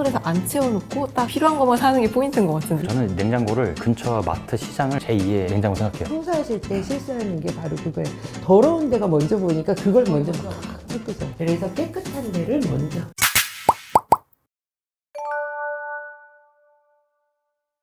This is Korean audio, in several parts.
그래서 안 채워놓고 딱 필요한 것만 사는 게 포인트인 것 같은데. 저는 냉장고를 근처 마트 시장을 제2의 냉장고 생각해요. 청소하실 때 실수하는 게 바로 그거예요. 더러운 데가 먼저 보니까 그걸 먼저 막 섞으죠. 그래서 깨끗한 데를 먼저.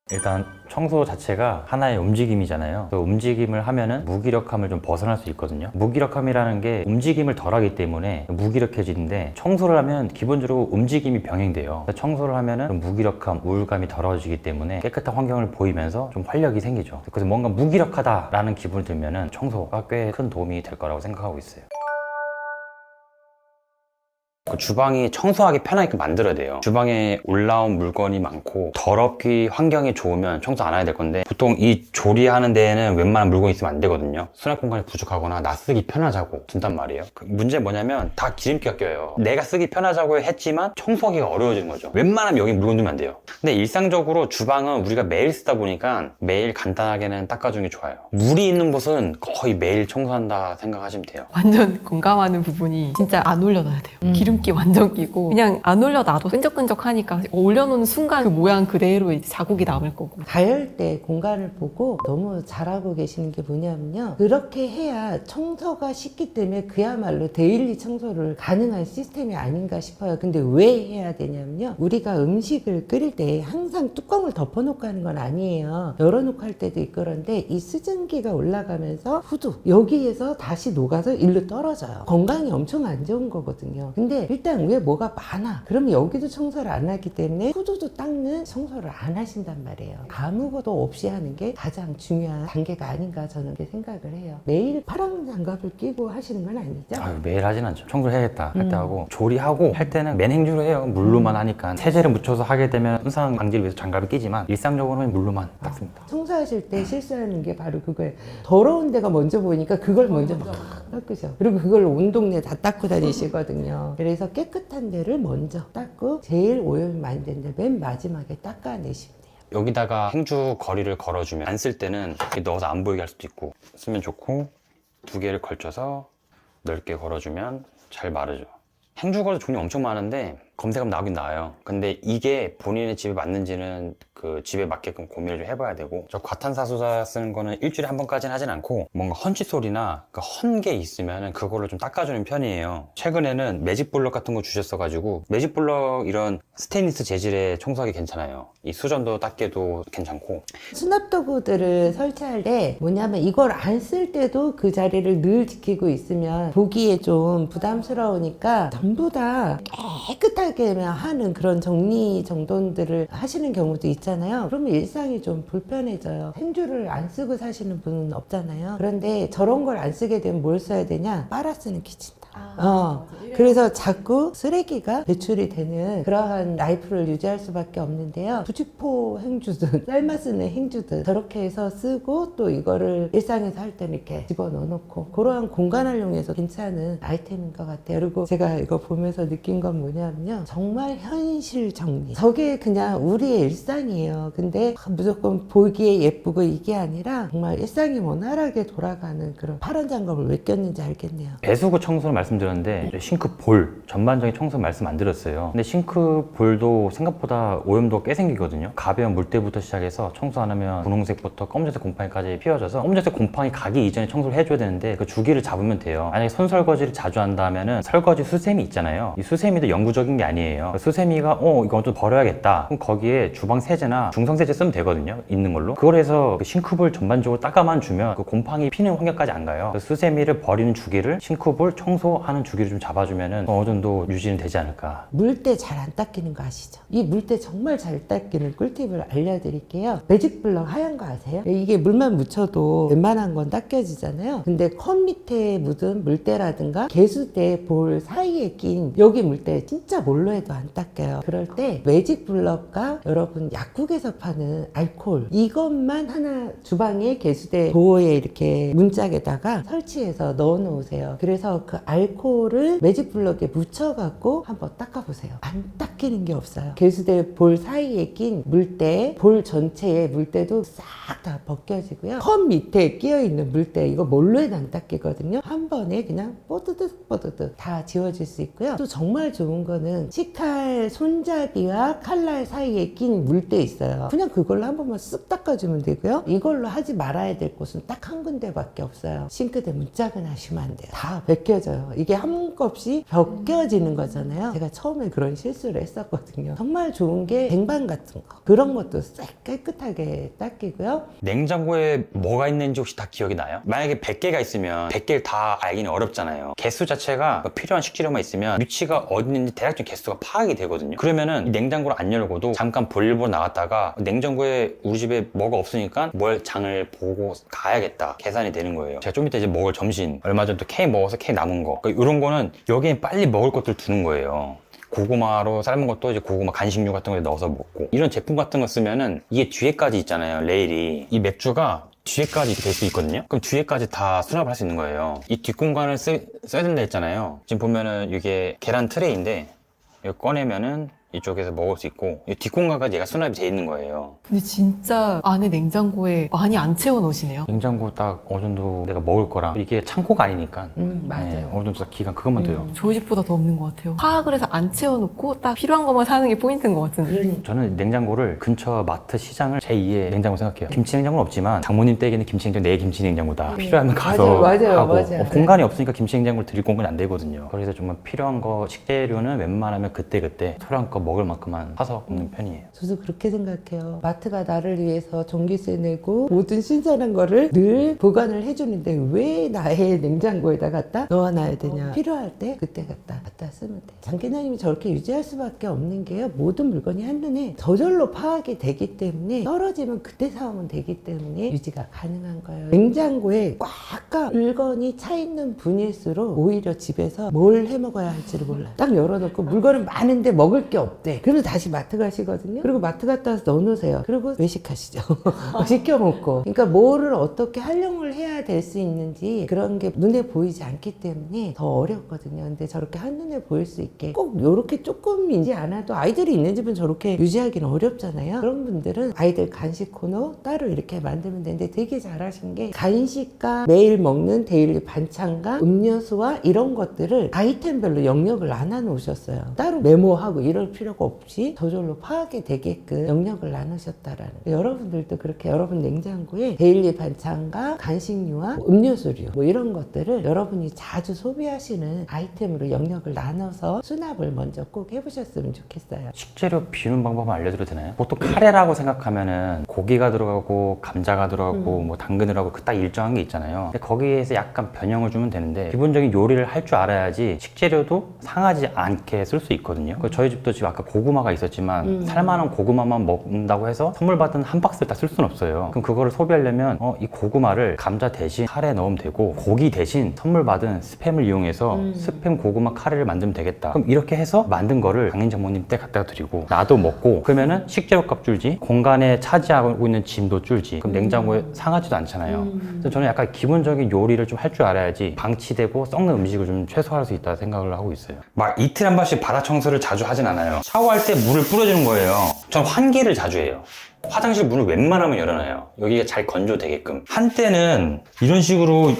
일단 청소 자체가 하나의 움직임이잖아요. 그 움직임을 하면은 무기력함을 좀 벗어날 수 있거든요. 무기력함이라는 게 움직임을 덜 하기 때문에 무기력해지는데 청소를 하면 기본적으로 움직임이 병행돼요. 청소를 하면은 좀 무기력함, 우울감이 덜어지기 때문에 깨끗한 환경을 보이면서 좀 활력이 생기죠. 그래서 뭔가 무기력하다라는 기분이 들면은 청소가 꽤 큰 도움이 될 거라고 생각하고 있어요. 그 주방이 청소하기 편하게 만들어야 돼요. 주방에 올라온 물건이 많고 더럽기 환경이 좋으면 청소 안 해야 될 건데 보통 이 조리하는 데에는 웬만한 물건이 있으면 안 되거든요. 수납 공간이 부족하거나 나 쓰기 편하자고 둔단 말이에요. 그 문제 뭐냐면 다 기름기가 껴요. 내가 쓰기 편하자고 했지만 청소하기가 어려워지는 거죠. 웬만하면 여기 물건 두면 안 돼요. 근데 일상적으로 주방은 우리가 매일 쓰다 보니까 매일 간단하게는 닦아주는 게 좋아요. 물이 있는 곳은 거의 매일 청소한다 생각하시면 돼요. 완전 공감하는 부분이 진짜 안 올려놔야 돼요. 기름 기 완전 끼고 그냥 안 올려놔도 끈적끈적하니까 올려놓는 순간 그 모양 그대로 이제 자국이 남을 거고. 때 공간을 보고 너무 잘하고 계시는 게 뭐냐면요. 그렇게 해야 청소가 쉽기 때문에 그야말로 데일리 청소를 가능한 시스템이 아닌가 싶어요. 근데 왜 해야 되냐면요. 우리가 음식을 끓일 때 항상 뚜껑을 덮어놓고 하는 건 아니에요. 열어놓고 할 때도 있고 그런데 이 수증기가 올라가면서 후두 여기에서 다시 녹아서 일로 떨어져요. 건강에 엄청 안 좋은 거거든요. 근데 일단 왜 뭐가 많아? 그러면 여기도 청소를 안 하기 때문에 후두도 닦는 청소를 안 하신단 말이에요. 아무것도 없이 하는 게 가장 중요한 단계가 아닌가 저는 그렇게 생각을 해요. 매일 파란 장갑을 끼고 하시는 건 아니죠? 아유, 매일 하진 않죠. 청소를 해야겠다 할 때 음. 하고 조리하고 할 때는 맨행주로 해요. 물로만 하니까 세제를 묻혀서 하게 되면 손상 방지를 위해서 장갑을 끼지만 일상적으로는 물로만 닦습니다. 청소하실 때 실수하는 게 바로 그거예요. 더러운 데가 먼저 보이니까 그걸 먼저 막 닦으죠. 그리고 그걸 온 동네 다 닦고 다니시거든요. 그래서 깨끗한 데를 먼저 닦고 제일 오염이 많이 된 데 맨 마지막에 닦아내시면 돼요. 여기다가 행주 거리를 걸어주면 안 쓸 때는 이렇게 넣어서 안 보이게 할 수도 있고 쓰면 좋고 두 개를 걸쳐서 넓게 걸어주면 잘 마르죠. 행주 거리 종류 엄청 많은데 검색하면 나오긴 나와요. 근데 이게 본인의 집에 맞는지는 그 집에 맞게끔 고민을 좀 해봐야 되고 저 과탄사수자 쓰는 거는 일주일에 한 번까지는 하진 않고 뭔가 헌치 소리나 그 헌 게 있으면 그거를 좀 닦아주는 편이에요. 최근에는 매직 블럭 같은 거 주셨어가지고 매직 블럭 이런 스테인리스 재질의 청소하기 괜찮아요. 이 수전도 닦게도 괜찮고 수납 도구들을 설치할 때 뭐냐면 이걸 안 쓸 때도 그 자리를 늘 지키고 있으면 보기에 좀 부담스러우니까 전부 다 깨끗하게 하는 그런 정리 정돈들을 하시는 경우도 있잖아요. 그러면 일상이 좀 불편해져요. 행주를 안 쓰고 사시는 분은 없잖아요. 그런데 저런 걸 안 쓰게 되면 뭘 써야 되냐? 빨아 쓰는 키친다. 어, 그래서 자꾸 쓰레기가 배출이 되는 그러한 라이프를 유지할 수밖에 없는데요. 부직포 행주든 삶아 쓰는 행주든 저렇게 해서 쓰고 또 이거를 일상에서 할 때는 이렇게 집어넣어 놓고 그러한 공간 활용해서 괜찮은 아이템인 것 같아요. 그리고 제가 이거 보면서 느낀 건 뭐냐면요. 정말 현실 정리. 저게 그냥 우리의 일상이에요. 근데 무조건 보기에 예쁘고 이게 아니라 정말 일상이 원활하게 돌아가는 그런 파란 장갑을 왜 꼈는지 알겠네요. 배수구 청소를 말씀드렸는데 싱크 볼 전반적인 청소 말씀 안 드렸어요. 근데 싱크 볼도 생각보다 오염도가 꽤 생기거든요. 가벼운 물때부터 시작해서 청소 안 하면 분홍색부터 검정색 곰팡이까지 피어져서 검정색 곰팡이 가기 이전에 청소를 해줘야 되는데 그 주기를 잡으면 돼요. 만약에 손 설거지를 자주 한다면은 설거지 수세미 있잖아요. 이 수세미도 영구적인 게 아니에요. 그 수세미가 어 이거 좀 버려야겠다. 그럼 거기에 주방 세제나 중성 세제 쓰면 되거든요. 있는 걸로. 그걸 해서 그 싱크볼 전반적으로 닦아만 주면 그 곰팡이 피는 환경까지 안 가요. 그 수세미를 버리는 주기를 싱크볼 청소하는 주기를 좀 잡아주면은 어느 정도 유지는 되지 않을까. 물때 잘 안 닦이는 거 아시죠? 이 물때 정말 잘 닦이는 꿀팁을 알려드릴게요. 매직 블럭 하얀 거 아세요? 이게 물만 묻혀도 웬만한 건 닦여지잖아요. 근데 컵 밑에 묻은 물때라든가 개수대 볼 사이에 낀 여기 물때 진짜 뭘로 해도 안 닦여요. 그럴 때 매직 블럭과 여러분 약국에서 파는 알코올 이것만 하나 주방에 개수대 도어에 이렇게 문짝에다가 설치해서 넣어 놓으세요. 그래서 그 알코올을 매직 블럭에 묻혀갖고 한번 닦아보세요. 안 닦이는 게 없어요. 개수대 볼 사이에 낀 물때, 볼 전체에 물때도 싹 다 벗겨지고요. 컵 밑에 끼어 있는 물때 이거 뭘로 해도 안 닦이거든요. 한 번에 그냥 뽀드득 뽀드득 다 지워질 수 있고요. 또 정말 좋은 거는 보면은 식칼 손잡이와 칼날 사이에 낀 물때 있어요. 그냥 그걸로 한 번만 쓱 닦아주면 되고요. 이걸로 하지 말아야 될 곳은 딱 한 군데밖에 없어요. 싱크대 문짝은 하시면 안 돼요. 다 벗겨져요. 이게 한없이 벗겨지는 거잖아요. 제가 처음에 그런 실수를 했었거든요. 정말 좋은 게 쟁반 같은 거. 그런 것도 싹 깨끗하게 닦이고요. 냉장고에 뭐가 있는지 혹시 다 기억이 나요? 만약에 100개가 있으면 100개를 다 알기는 어렵잖아요. 개수 자체가 필요한 식재료만 있으면 위치가 어디 있는지 대략적인 개수가 파악이 되거든요. 그러면은 이 냉장고를 안 열고도 잠깐 볼일 보러 나갔다가 냉장고에 우리 집에 뭐가 없으니까 뭘 장을 보고 가야겠다. 계산이 되는 거예요. 제가 좀 이따 이제 먹을 점심 얼마 전에 또 케이크 먹어서 케이크 남은 거 그러니까 이런 거는 여기에 빨리 먹을 것들 두는 거예요. 고구마로 삶은 것도 이제 고구마 간식류 같은 거에 넣어서 먹고 이런 제품 같은 거 쓰면은 이게 뒤에까지 있잖아요 레일이 이 맥주가 뒤에까지 이렇게 될 수 있거든요 그럼 뒤에까지 다 수납을 할 수 있는 거예요 이 뒷공간을 쓰, 써야 된다 했잖아요 지금 보면은 이게 계란 트레이인데 꺼내면은 이쪽에서 먹을 수 있고 이 뒷공간까지 얘가 수납이 돼 있는 거예요 근데 진짜 안에 냉장고에 많이 안 채워 놓으시네요. 냉장고 딱 어느 정도 내가 먹을 거랑 이게 창고가 아니니까 음, 맞아요. 네, 어느 정도 딱 기간 그것만 돼요 음, 저희 집보다 더 없는 것 같아요. 파악을 해서 안 채워놓고 딱 필요한 것만 사는 게 포인트인 것 같은데. 그러니 저는 냉장고를 근처 마트 시장을 제2의 냉장고 생각해요. 김치 냉장고는 없지만 장모님 댁에는 김치 냉장고 내 김치 냉장고다. 필요하면 가서 음. 맞아요, 맞아요, 하고 맞아요. 어, 공간이 없으니까 김치 냉장고를 드릴 공간이 안 되거든요. 그래서 정말 필요한 거 식재료는 웬만하면 그때 그때 필요한 거 먹을 만큼만 사서 먹는 편이에요. 저도 그렇게 생각해요. 마트가 나를 위해서 전기세 내고 모든 신선한 거를 늘 보관을 해주는데 왜 나의 냉장고에다 갖다 넣어놔야 되냐. 필요할 때 그때 갖다 갖다 쓰면 돼. 장기나님이 저렇게 유지할 수밖에 없는 게요. 모든 물건이 한눈에 저절로 파악이 되기 때문에 떨어지면 그때 사오면 되기 때문에 유지가 가능한 거예요. 냉장고에 꽉꽉 물건이 차 있는 분일수록 오히려 집에서 뭘 해 먹어야 할지를 몰라요. 딱 열어놓고 물건은 많은데 먹을 게 없 대. 그러면 다시 마트 가시거든요. 그리고 마트 갔다 와서 넣어놓으세요. 그리고 외식하시죠. 시켜 먹고. 그러니까 뭐를 어떻게 활용을 해야 될 수 있는지 그런 게 눈에 보이지 않기 때문에 더 어렵거든요. 근데 저렇게 한눈에 보일 수 있게 꼭 요렇게 조금이지 않아도 아이들이 있는 집은 저렇게 유지하기는 어렵잖아요. 그런 분들은 아이들 간식 코너 따로 이렇게 만들면 되는데 되게 잘하신 게 간식과 매일 먹는 데일리 반찬과 음료수와 이런 것들을 아이템별로 영역을 나눠 놓으셨어요. 따로 메모하고 이럴 필요가 없이 저절로 파악이 되게끔 영역을 나누셨다라는. 여러분들도 그렇게 여러분 냉장고에 데일리 반찬과 간식류와 음료수류 뭐 이런 것들을 여러분이 자주 소비하시는 아이템으로 영역을 나눠서 수납을 먼저 꼭 해보셨으면 좋겠어요. 식재료 비우는 방법을 알려드려도 되나요? 보통 카레라고 생각하면은 고기가 들어가고 감자가 들어가고 뭐 당근 들어가고 그 딱 일정한 게 있잖아요. 근데 거기에서 약간 변형을 주면 되는데 기본적인 요리를 할 줄 알아야지 식재료도 상하지 않게 쓸 수 있거든요. 그 저희 집도 지금 아까 고구마가 있었지만 살만한 고구마만 먹는다고 해서 선물 받은 한 박스를 다 쓸 수는 없어요. 그럼 그거를 소비하려면 어, 이 고구마를 감자 대신 카레에 넣으면 되고 고기 대신 선물 받은 스팸을 이용해서 스팸 고구마 카레를 만들면 되겠다. 그럼 이렇게 해서 만든 거를 강인 장모님 때 갖다 드리고 나도 먹고 그러면은 식재료 값 줄지 공간에 차지하고 있는 짐도 줄지 그럼 냉장고에 상하지도 않잖아요. 그래서 저는 약간 기본적인 요리를 좀 할 줄 알아야지 방치되고 썩는 음식을 좀 최소화할 수 있다 생각을 하고 있어요. 막 이틀 한 번씩 바닥 청소를 자주 하진 않아요. 샤워할 때 물을 뿌려주는 거예요. 전 환기를 자주 해요. 화장실 문을 웬만하면 열어놔요. 여기가 잘 건조되게끔. 한때는 이런 식으로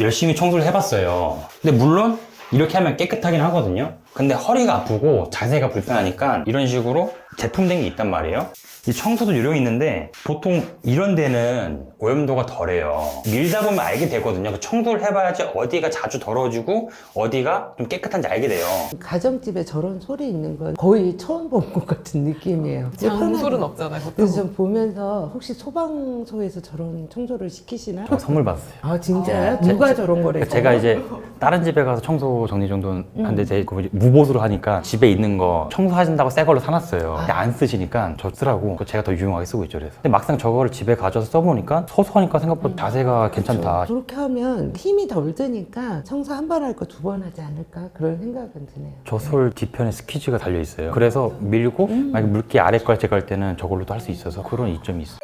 열심히 청소를 해봤어요. 근데 물론 이렇게 하면 깨끗하긴 하거든요. 근데 허리가 아프고 자세가 불편하니까 이런 식으로 제품된 게 있단 말이에요. 이 청소도 요령이 있는데 보통 이런 데는 오염도가 덜해요. 밀다 보면 알게 되거든요. 그 청소를 해봐야지 어디가 자주 더러워지고 어디가 좀 깨끗한지 알게 돼요. 가정집에 저런 소리 있는 건 거의 처음 본 것 같은 느낌이에요. 장소는 없잖아요. 보통. 그래서 전 보면서 혹시 소방서에서 저런 청소를 시키시나? 저 선물 받았어요. 아 진짜요? 제- 누가 제- 저런 거래? 제가 이제 다른 집에 가서 청소 정리 정도 하는데 제 그거 이제 무보수로 하니까 집에 있는 거 청소하신다고 새 걸로 사놨어요. 근데 안 쓰시니까 저 쓰라고 그거 제가 더 유용하게 쓰고 있죠. 그래서 근데 막상 저거를 집에 가져서 써보니까 소소하니까 생각보다 자세가 괜찮다. 그렇게 하면 힘이 덜 드니까 청소 한 번 할 거 두 번 하지 않을까 그런 생각은 드네요. 저솔 뒤편에 스키즈가 달려 있어요. 그래서 밀고 만약 물기 아래 걸 제거할 때는 저걸로도 할 수 있어서 그런 이점이 있어요.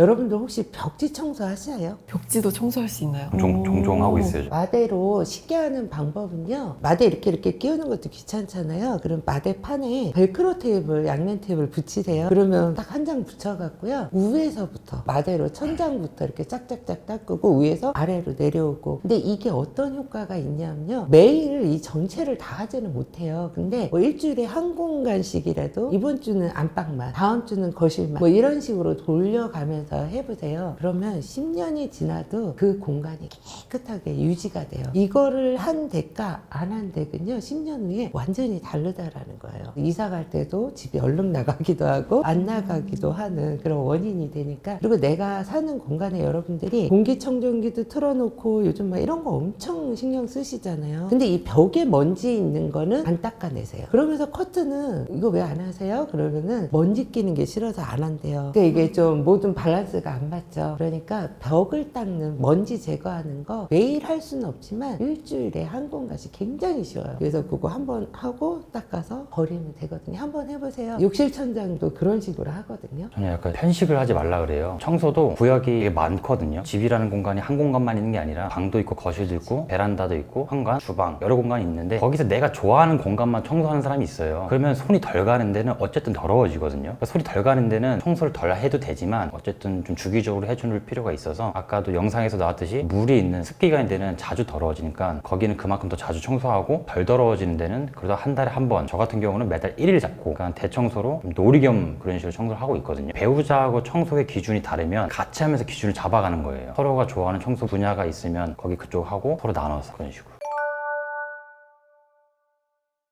여러분들 혹시 벽지 청소 하시나요? 벽지도 청소할 수 있나요? 종종, 오. 종종 하고 있어요. 저. 마대로 쉽게 하는 방법은요. 마대 이렇게 이렇게 끼우는 것도 귀찮잖아요. 그럼 마대판에 벨크로 테이블, 양면 테이블 붙이세요. 그러면 딱 한 장 붙여갖고요. 위에서부터 마대로 천장부터 이렇게 짝짝짝 닦고 위에서 아래로 내려오고. 근데 이게 어떤 효과가 있냐면요. 매일 이 전체를 다 하지는 못해요. 근데 뭐 일주일에 한 공간씩이라도 이번 주는 안방만, 다음 주는 거실만 뭐 이런 식으로 돌려가면서 해보세요. 그러면 10년이 지나도 그 공간이 깨끗하게 유지가 돼요. 이거를 한 대가 안한 덱은요, 10년 후에 완전히 다르다라는 거예요. 이사 갈 때도 집이 얼른 나가기도 하고, 안 나가기도 하는 그런 원인이 되니까. 그리고 내가 사는 공간에 여러분들이 공기청정기도 틀어놓고 요즘 막 이런 거 엄청 신경 쓰시잖아요. 근데 이 벽에 먼지 있는 거는 안 닦아내세요. 그러면서 커튼은 이거 왜 안 하세요? 그러면은 먼지 끼는 게 싫어서 안 한대요. 그러니까 이게 좀 모든 밸런스가 안 맞죠. 그러니까 벽을 닦는 먼지 제거하는 거 매일 할 수는 없지만 일주일에 한 공간씩 굉장히 쉬워요. 그래서 그거 한 번 하고 닦아서 버리면 되거든요. 한 번 해보세요. 욕실 천장도 그런 식으로 하거든요. 저는 약간 편식을 하지 말라 그래요. 청소도 구역이 많거든요. 집이라는 공간이 한 공간만 있는 게 아니라 방도 있고 거실도 있고 베란다도 있고 현관, 주방 여러 공간이 있는데 거기서 내가 좋아하는 공간만 청소하는 사람이 있어요. 그러면 손이 덜 가는 데는 어쨌든 더러워지거든요. 그러니까 손이 덜 가는 데는 청소를 덜 해도 되지만 어쨌든 좀 주기적으로 해주는 필요가 있어서 아까도 영상에서 나왔듯이 물이 있는 습기가 있는 데는 자주 더러워지니까 거기는 그만큼 더 자주 청소하고 덜 더러워지는 데는 그래도 한 달에 한 번 저 같은 경우는 매달 1일 잡고 그러니까 대청소로 좀 놀이겸 그런 식으로 청소를 하고 있거든요. 배우자하고 청소의 기준이 다르면 같이 하면서 기준을 잡아가는 거예요. 서로가 좋아하는 청소 분야가 있으면 거기 그쪽 하고 서로 나눠서 그런 식으로.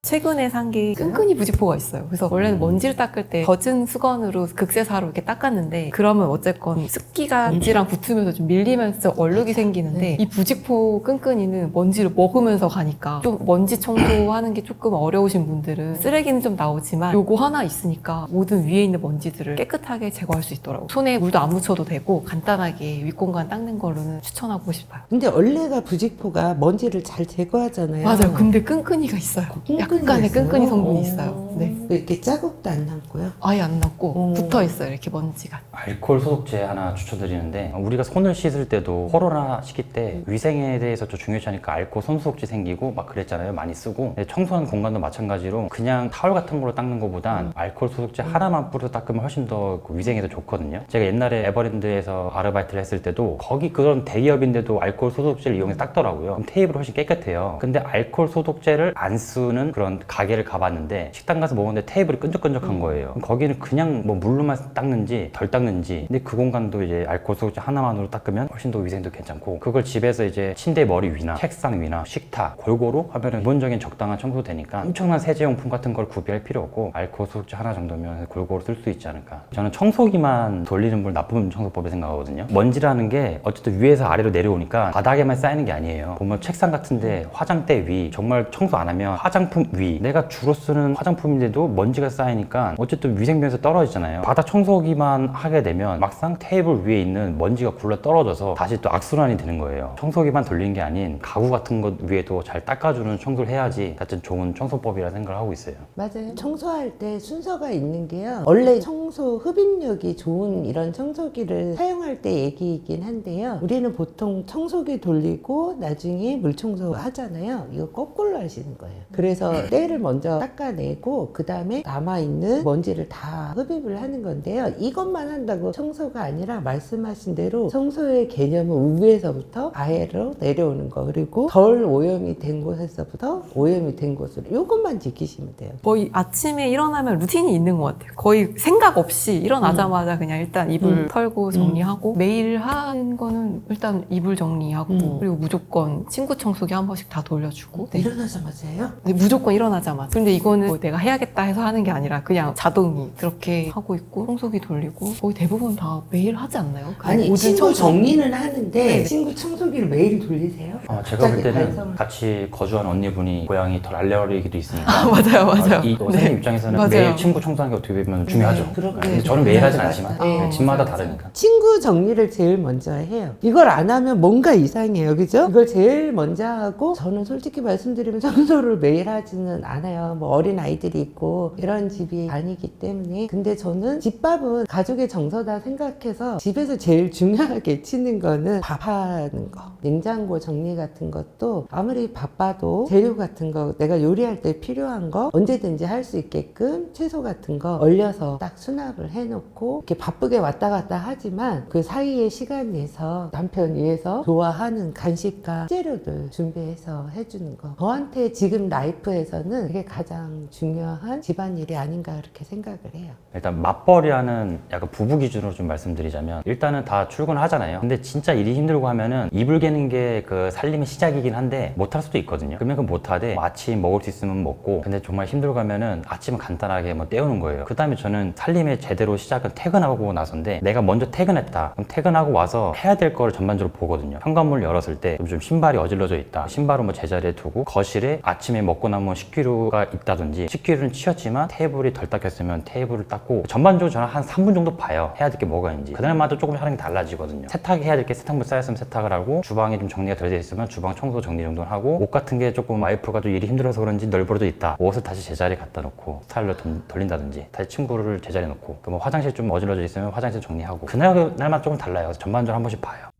최근에 산 게 끈끈이 부직포가 있어요. 그래서 원래는 먼지를 닦을 때 젖은 수건으로 극세사로 이렇게 닦았는데 그러면 어쨌건 습기가 먼지랑 붙으면서 좀 밀리면서 얼룩이 생기는데 이 부직포 끈끈이는 먼지를 먹으면서 가니까 좀 먼지 청소하는 게 조금 어려우신 분들은 쓰레기는 좀 나오지만 요거 하나 있으니까 모든 위에 있는 먼지들을 깨끗하게 제거할 수 있더라고요. 손에 물도 안 묻혀도 되고 간단하게 윗공간 닦는 거로는 추천하고 싶어요. 근데 원래가 부직포가 먼지를 잘 제거하잖아요. 맞아요. 근데 끈끈이가 있어요. 끈끈이 있어요? 끈끈이 성분이 오. 있어요. 네. 이렇게 자국도 안 남고요. 아예 안 남고 오. 붙어 있어요 이렇게 먼지가. 알코올 소독제 하나 추천드리는데 우리가 손을 씻을 때도 코로나 시기 때 위생에 대해서 좀 중요시 하니까 알코올 손 소독제 생기고 막 그랬잖아요 많이 쓰고. 근데 청소하는 공간도 마찬가지로 그냥 타월 같은 걸로 닦는 것보단 알코올 소독제 하나만 뿌려서 닦으면 훨씬 더그 위생에도 좋거든요. 제가 옛날에 에버랜드에서 아르바이트를 했을 때도 거기 그런 대기업인데도 알코올 소독제를 이용해서 닦더라고요. 그럼 테이블이 훨씬 깨끗해요. 근데 알코올 소독제를 안 쓰는 그런 가게를 가봤는데 식당 가서 먹 었는데 테이블이 끈적끈적한 거예요. 그럼 거기는 그냥 뭐 물로만 닦는지 덜 닦는지. 근데 그 공간도 이제 알코올 소독제 하나만으로 닦으면 훨씬 더 위생도 괜찮고 그걸 집에서 이제 침대 머리 위나 책상 위나 식탁 골고루 하면은 기본적인 적당한 청소 되니까 엄청난 세제용품 같은 걸 구비할 필요 없고 알코올 소독제 하나 정도면 골고루 쓸 수 있지 않을까. 저는 청소기만 돌리는 걸 나쁜 청소법에 생각하거든요. 먼지라는 게 어쨌든 위에서 아래로 내려오니까 바닥에만 쌓이는 게 아니에요. 보면 책상 같은데 화장대 위 정말 청소 안 하면 화장품 위. 내가 주로 쓰는 화장품인데도 먼지가 쌓이니까 어쨌든 위생면에서 떨어지잖아요 바닥 청소기만 하게 되면 막상 테이블 위에 있는 먼지가 굴러 떨어져서 다시 또 악순환이 되는 거예요 청소기만 돌리는 게 아닌 가구 같은 것 위에도 잘 닦아주는 청소를 해야지 하여튼 좋은 청소법이라 생각을 하고 있어요 맞아요. 청소할 때 순서가 있는 게요. 원래 청소 흡입력이 좋은 이런 청소기를 사용할 때 얘기이긴 한데요. 우리는 보통 청소기 돌리고 나중에 물 청소 하잖아요. 이거 거꾸로 하시는 거예요. 그래서 때를 먼저 닦아내고 그 다음 에 남아있는 먼지를 다 흡입을 하는 건데요. 이것만 한다고 청소가 아니라 말씀하신 대로 청소의 개념은 위에서부터 아래로 내려오는 거 그리고 덜 오염이 된 곳에서부터 오염이 된 곳으로 이것만 지키시면 돼요. 거의 아침에 일어나면 루틴이 있는 것 같아요 거의 생각 없이 일어나자마자 그냥 일단 이불 음. 털고 정리하고 매일 하는 거는 일단 이불 정리하고 음. 그리고 무조건 친구 청소기 한 번씩 다 돌려주고 네. 일어나자마자 해요? 네, 무조건 일어나자마자 근데 이거는 뭐 내가 해야겠다 해서 하는 게 아니라 그냥 자동이 그렇게 하고 있고 청소기 돌리고 거의 대부분 다 매일 하지 않나요? 그 아니 모든 친구 청소. 정리는 하는데 네. 친구 청소기를 매일 돌리세요? 어, 제가 볼 갑자기 때는 반성을- 같이 거주한 언니분이 고양이 덜 알레르기도 있으니까 아, 맞아요 맞아요 이또 네. 선생님 입장에서는 맞아요. 매일 친구 청소하는 게 어떻게 보면 중요하죠. 네, 그렇게 근데 저는 매일 하진. 않지만 네. 네, 집마다. 다르니까. 친구 정리를 제일 먼저 해요. 이걸 안 하면 뭔가 이상해요. 그죠? 이걸 제일 먼저 하고 저는 솔직히 말씀드리면 청소를 매일 하지는 않아요. 뭐 어린 아이들이 있고 이런 집이 아니기 때문에. 근데 저는 집밥은 가족의 정서다 생각해서 집에서 제일 중요하게 치는 거는 밥하는 거. 냉장고 정리 같은 것도 아무리 바빠도 재료 같은 거 내가 요리할 때 필요한 거 언제든지 할 수 있게끔 채소 같은 거 얼려서 딱 수납을 해놓고 이렇게 바쁘게 왔다 갔다 하지만 그 사이에 시간 내서 남편 위해서 좋아하는 간식과 재료들 준비해서 해주는 거. 저한테 지금 라이프에서는 그게 가장 중요한 집안일이 아닌가 그렇게 생각을 해요 일단 맞벌이하는 약간 부부 기준으로 좀 말씀드리자면 일단은 다 출근하잖아요. 근데 진짜 일이 힘들고 하면은 이불 개는 게 그 살림의 시작이긴 한데 못할 수도 있거든요. 그러면 그 못하되 뭐 아침 먹을 수 있으면 먹고 근데 정말 힘들고 하면은 아침은 간단하게 뭐 때우는 거예요. 그 다음에 저는 살림의 제대로 시작은 퇴근하고 나서인데 내가 먼저 퇴근했다. 그럼 퇴근하고 와서 해야 될 거를 전반적으로 보거든요. 현관문 열었을 때 좀 신발이 어질러져 있다. 신발은 뭐 제자리에 두고 거실에 아침에 먹고 남은 식기류가 있다든지 식기류는 치 웠지만 테이블이 덜 닦였으면 테이블을 닦고 전반적으로 저는 한 3분 정도 봐요. 해야 될 게 뭐가 있는지. 그날마다 조금씩 하는 게 달라지거든요. 세탁해야 될 게 세탁물 쌓였으면 세탁을 하고 주방이 좀 정리가 덜 돼 있으면 주방 청소 정리 정도는 하고 옷 같은 게 조금 와이프가 좀 일이 힘들어서 그런지 널브러져 있다. 옷을 다시 제자리에 갖다 놓고 스타일러 돈- 돌린다든지 다시 친구를 제자리에 놓고 그 뭐 화장실 좀 어질러져 있으면 화장실 정리하고 그날 그날마다 조금 달라요. 전반적으로 한 번씩 봐요.